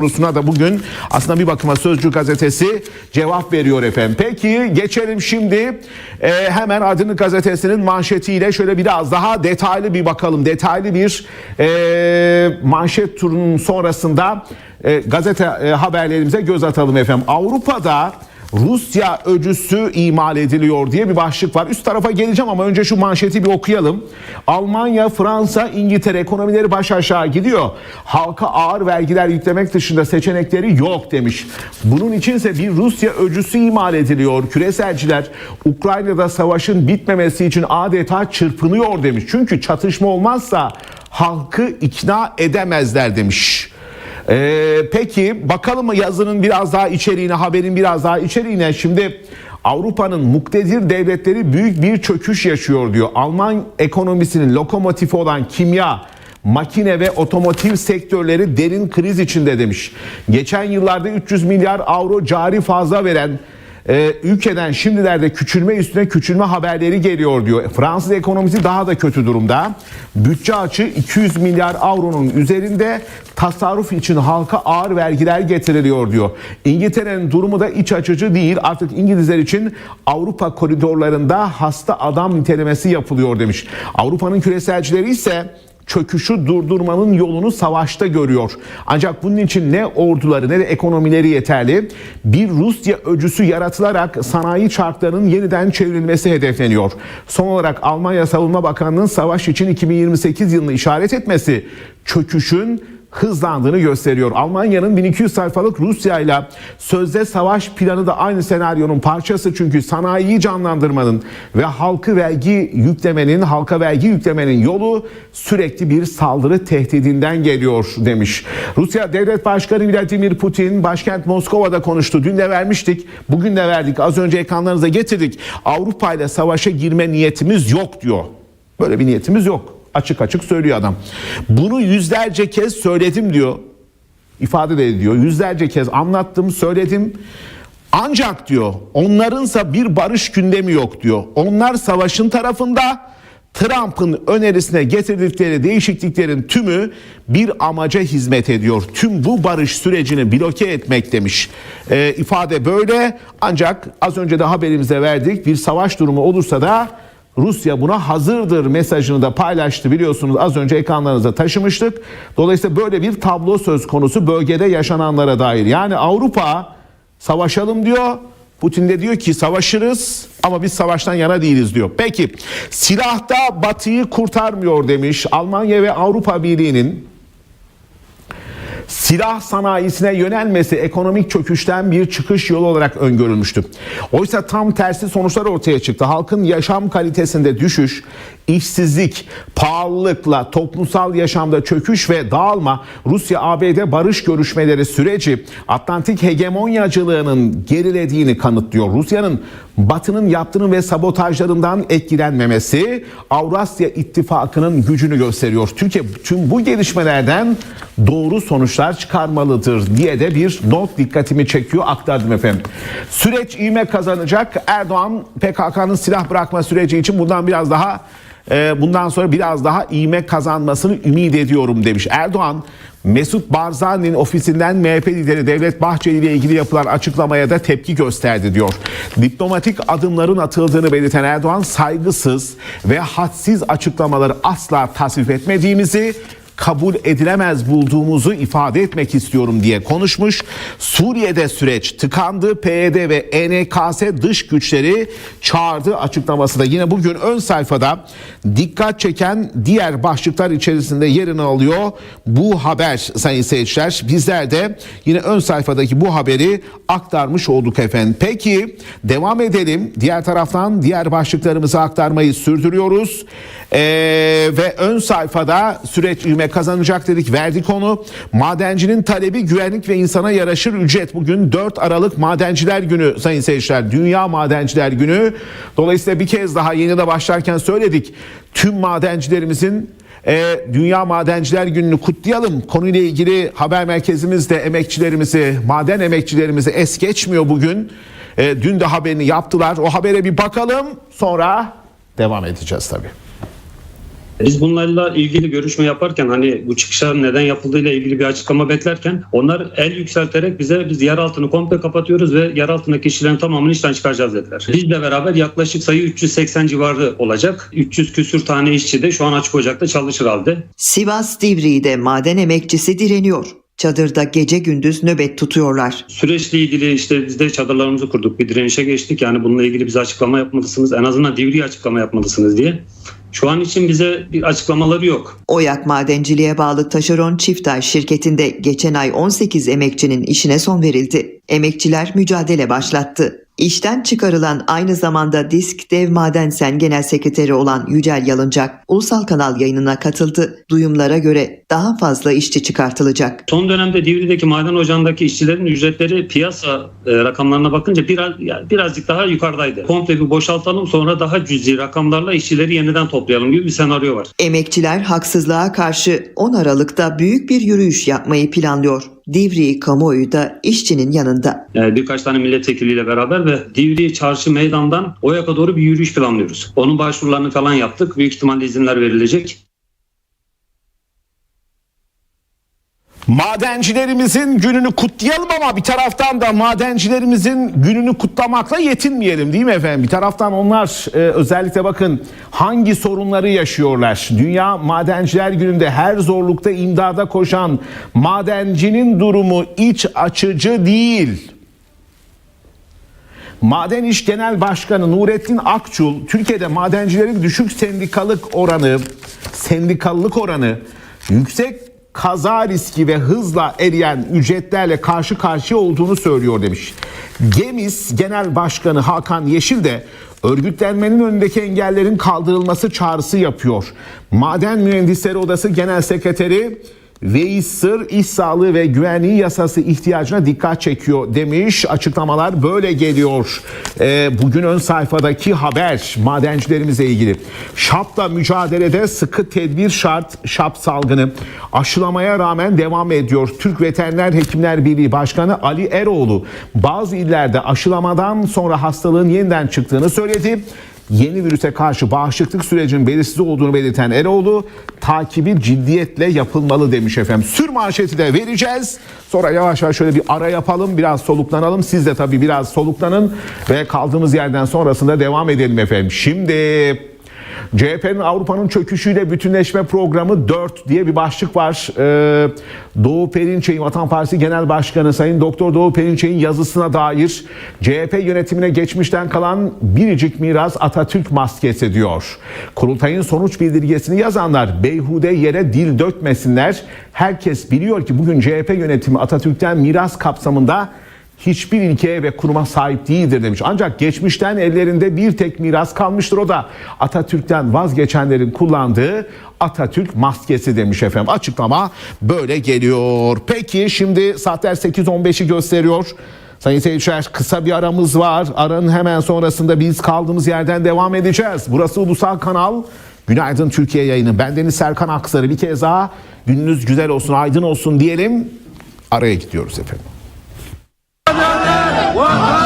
sorusuna da bugün aslında bir bakıma Sözcü gazetesi cevap veriyor efendim. Peki geçelim şimdi e, hemen Aydınlık gazetesinin manşetiyle şöyle biraz daha detaylı bir bakalım. Detaylı bir e, manşet turunun sonrasında e, gazete e, haberlerimize göz atalım efendim. Avrupa'da Rusya öcüsü imal ediliyor diye bir başlık var. Üst tarafa geleceğim ama önce şu manşeti bir okuyalım. Almanya, Fransa, İngiltere ekonomileri baş aşağı gidiyor. Halka ağır vergiler yüklemek dışında seçenekleri yok demiş. Bunun içinse bir Rusya öcüsü imal ediliyor. Küreselciler Ukrayna'da savaşın bitmemesi için adeta çırpınıyor demiş. Çünkü çatışma olmazsa halkı ikna edemezler demiş. Ee, peki bakalım mı yazının biraz daha içeriğine, haberin biraz daha içeriğine. Şimdi Avrupa'nın muktedir devletleri büyük bir çöküş yaşıyor diyor. Alman ekonomisinin lokomotifi olan kimya, makine ve otomotiv sektörleri derin kriz içinde demiş. Geçen yıllarda 300 milyar avro cari fazla veren e, ülkeden şimdilerde küçülme üstüne küçülme haberleri geliyor diyor. Fransız ekonomisi daha da kötü durumda. Bütçe açığı 200 milyar avronun üzerinde tasarruf için halka ağır vergiler getiriliyor diyor. İngiltere'nin durumu da iç açıcı değil. Artık İngilizler için Avrupa koridorlarında hasta adam nitelemesi yapılıyor demiş. Avrupa'nın küreselcileri ise çöküşü durdurmanın yolunu savaşta görüyor. Ancak bunun için ne orduları ne de ekonomileri yeterli. Bir Rusya öcüsü yaratılarak sanayi çarklarının yeniden çevrilmesi hedefleniyor. Son olarak Almanya Savunma Bakanlığı'nın savaş için 2028 yılını işaret etmesi çöküşün hızlandığını gösteriyor. Almanya'nın 1200 sayfalık Rusya ile sözde savaş planı da aynı senaryonun parçası çünkü sanayiyi canlandırmanın ve halkı vergi yüklemenin, halka vergi yüklemenin yolu sürekli bir saldırı tehdidinden geliyor demiş. Rusya Devlet Başkanı Vladimir Putin başkent Moskova'da konuştu. Dün de vermiştik, bugün de verdik. Az önce ekranlarınıza getirdik. Avrupa ile savaşa girme niyetimiz yok diyor. Böyle bir niyetimiz yok. Açık açık söylüyor adam. Bunu yüzlerce kez söyledim diyor. İfade de ediyor. Yüzlerce kez anlattım, söyledim. Ancak diyor onlarınsa bir barış gündemi yok diyor. Onlar savaşın tarafında Trump'ın önerisine getirdikleri değişikliklerin tümü bir amaca hizmet ediyor. Tüm bu barış sürecini bloke etmek demiş. Ee, ifade böyle ancak az önce de haberimize verdik bir savaş durumu olursa da Rusya buna hazırdır mesajını da paylaştı biliyorsunuz az önce ekranlarınıza taşımıştık. Dolayısıyla böyle bir tablo söz konusu bölgede yaşananlara dair. Yani Avrupa savaşalım diyor. Putin de diyor ki savaşırız ama biz savaştan yana değiliz diyor. Peki silah da batıyı kurtarmıyor demiş Almanya ve Avrupa Birliği'nin silah sanayisine yönelmesi ekonomik çöküşten bir çıkış yolu olarak öngörülmüştü. Oysa tam tersi sonuçlar ortaya çıktı. Halkın yaşam kalitesinde düşüş, işsizlik, pahalılıkla toplumsal yaşamda çöküş ve dağılma, Rusya-ABD barış görüşmeleri süreci Atlantik hegemonyacılığının gerilediğini kanıtlıyor. Rusya'nın Batı'nın yaptığının ve sabotajlarından etkilenmemesi Avrasya İttifakı'nın gücünü gösteriyor. Türkiye tüm bu gelişmelerden doğru sonuçlar çıkarmalıdır diye de bir not dikkatimi çekiyor aktardım efendim. Süreç ivme kazanacak. Erdoğan PKK'nın silah bırakma süreci için bundan biraz daha e, bundan sonra biraz daha ivme kazanmasını ümit ediyorum demiş. Erdoğan Mesut Barzani'nin ofisinden MHP lideri Devlet Bahçeli ile ilgili yapılan açıklamaya da tepki gösterdi diyor. Diplomatik adımların atıldığını belirten Erdoğan saygısız ve hadsiz açıklamaları asla tasvip etmediğimizi kabul edilemez bulduğumuzu ifade etmek istiyorum diye konuşmuş. Suriye'de süreç tıkandı. PYD ve ENKS dış güçleri çağırdı açıklaması da yine bugün ön sayfada dikkat çeken diğer başlıklar içerisinde yerini alıyor. Bu haber sayın seyirciler bizler de yine ön sayfadaki bu haberi aktarmış olduk efendim. Peki devam edelim. Diğer taraftan diğer başlıklarımızı aktarmayı sürdürüyoruz. Ee, ve ön sayfada süreç ivme kazanacak dedik verdik onu. Madencinin talebi güvenlik ve insana yaraşır ücret. Bugün 4 Aralık Madenciler Günü sayın seyirciler. Dünya Madenciler Günü. Dolayısıyla bir kez daha yeni de başlarken söyledik. Tüm madencilerimizin e, Dünya Madenciler Günü'nü kutlayalım. Konuyla ilgili haber merkezimiz de emekçilerimizi, maden emekçilerimizi es geçmiyor bugün. E, dün de haberini yaptılar. O habere bir bakalım sonra devam edeceğiz tabii. Biz bunlarla ilgili görüşme yaparken hani bu çıkışlar neden yapıldığıyla ilgili bir açıklama beklerken onlar el yükselterek bize biz yer altını komple kapatıyoruz ve yer altındaki işçilerin tamamını işten çıkaracağız dediler. Bizle beraber yaklaşık sayı 380 civarı olacak. 300 küsür tane işçi de şu an açık ocakta çalışır halde. Sivas Divriği'de maden emekçisi direniyor. Çadırda gece gündüz nöbet tutuyorlar. Süreçle ilgili işte biz de çadırlarımızı kurduk. Bir direnişe geçtik. Yani bununla ilgili bize açıklama yapmalısınız. En azından Divri'ye açıklama yapmalısınız diye. Şu an için bize bir açıklamaları yok. Oyak Madenciliğe bağlı taşeron Çiftay şirketinde geçen ay 18 emekçinin işine son verildi. Emekçiler mücadele başlattı. İşten çıkarılan aynı zamanda Disk Dev Madensen Genel Sekreteri olan Yücel Yalıncak, ulusal kanal yayınına katıldı. Duyumlara göre daha fazla işçi çıkartılacak. Son dönemde Divri'deki maden ocağındaki işçilerin ücretleri piyasa e, rakamlarına bakınca biraz yani birazcık daha yukarıdaydı. Komple bir boşaltalım sonra daha cüzi rakamlarla işçileri yeniden toplayalım gibi bir senaryo var. Emekçiler haksızlığa karşı 10 Aralık'ta büyük bir yürüyüş yapmayı planlıyor. Divriği kamuoyu da işçinin yanında. E, birkaç tane milletvekiliyle beraber ve Divri Çarşı Meydan'dan Oyak'a doğru bir yürüyüş planlıyoruz. Onun başvurularını falan yaptık. Büyük ihtimalle izinler verilecek. Madencilerimizin gününü kutlayalım ama bir taraftan da madencilerimizin gününü kutlamakla yetinmeyelim değil mi efendim? Bir taraftan onlar e, özellikle bakın hangi sorunları yaşıyorlar. Dünya Madenciler Günü'nde her zorlukta imdada koşan madencinin durumu iç açıcı değil. Maden İş Genel Başkanı Nurettin Akçul, Türkiye'de madencilerin düşük sendikalık oranı, sendikalılık oranı, yüksek kaza riski ve hızla eriyen ücretlerle karşı karşıya olduğunu söylüyor demiş. Gemis Genel Başkanı Hakan Yeşil de örgütlenmenin önündeki engellerin kaldırılması çağrısı yapıyor. Maden Mühendisleri Odası Genel Sekreteri Veys Sır iş sağlığı ve güvenliği yasası ihtiyacına dikkat çekiyor demiş. Açıklamalar böyle geliyor. Ee, bugün ön sayfadaki haber madencilerimizle ilgili. Şapla mücadelede sıkı tedbir şart. Şap salgını aşılamaya rağmen devam ediyor. Türk Veteriner Hekimler Birliği Başkanı Ali Eroğlu bazı illerde aşılamadan sonra hastalığın yeniden çıktığını söyledi yeni virüse karşı bağışıklık sürecinin belirsiz olduğunu belirten Eroğlu takibi ciddiyetle yapılmalı demiş efendim. Sür manşeti de vereceğiz. Sonra yavaş yavaş şöyle bir ara yapalım. Biraz soluklanalım. Siz de tabii biraz soluklanın ve kaldığımız yerden sonrasında devam edelim efendim. Şimdi CHP'nin Avrupa'nın çöküşüyle bütünleşme programı 4 diye bir başlık var. Ee, Doğu Perinçek'in Vatan Partisi Genel Başkanı Sayın Doktor Doğu Perinçek'in yazısına dair CHP yönetimine geçmişten kalan biricik miras Atatürk maskesi diyor. Kurultayın sonuç bildirgesini yazanlar beyhude yere dil dökmesinler. Herkes biliyor ki bugün CHP yönetimi Atatürk'ten miras kapsamında hiçbir ilkeye ve kuruma sahip değildir demiş. Ancak geçmişten ellerinde bir tek miras kalmıştır. O da Atatürk'ten vazgeçenlerin kullandığı Atatürk maskesi demiş efendim. Açıklama böyle geliyor. Peki şimdi saatler 8.15'i gösteriyor. Sayın seyirciler kısa bir aramız var. Aranın hemen sonrasında biz kaldığımız yerden devam edeceğiz. Burası Ulusal Kanal. Günaydın Türkiye yayını. Bendeniz Serkan Aksarı. Bir kez daha gününüz güzel olsun, aydın olsun diyelim. Araya gidiyoruz efendim. Vatan!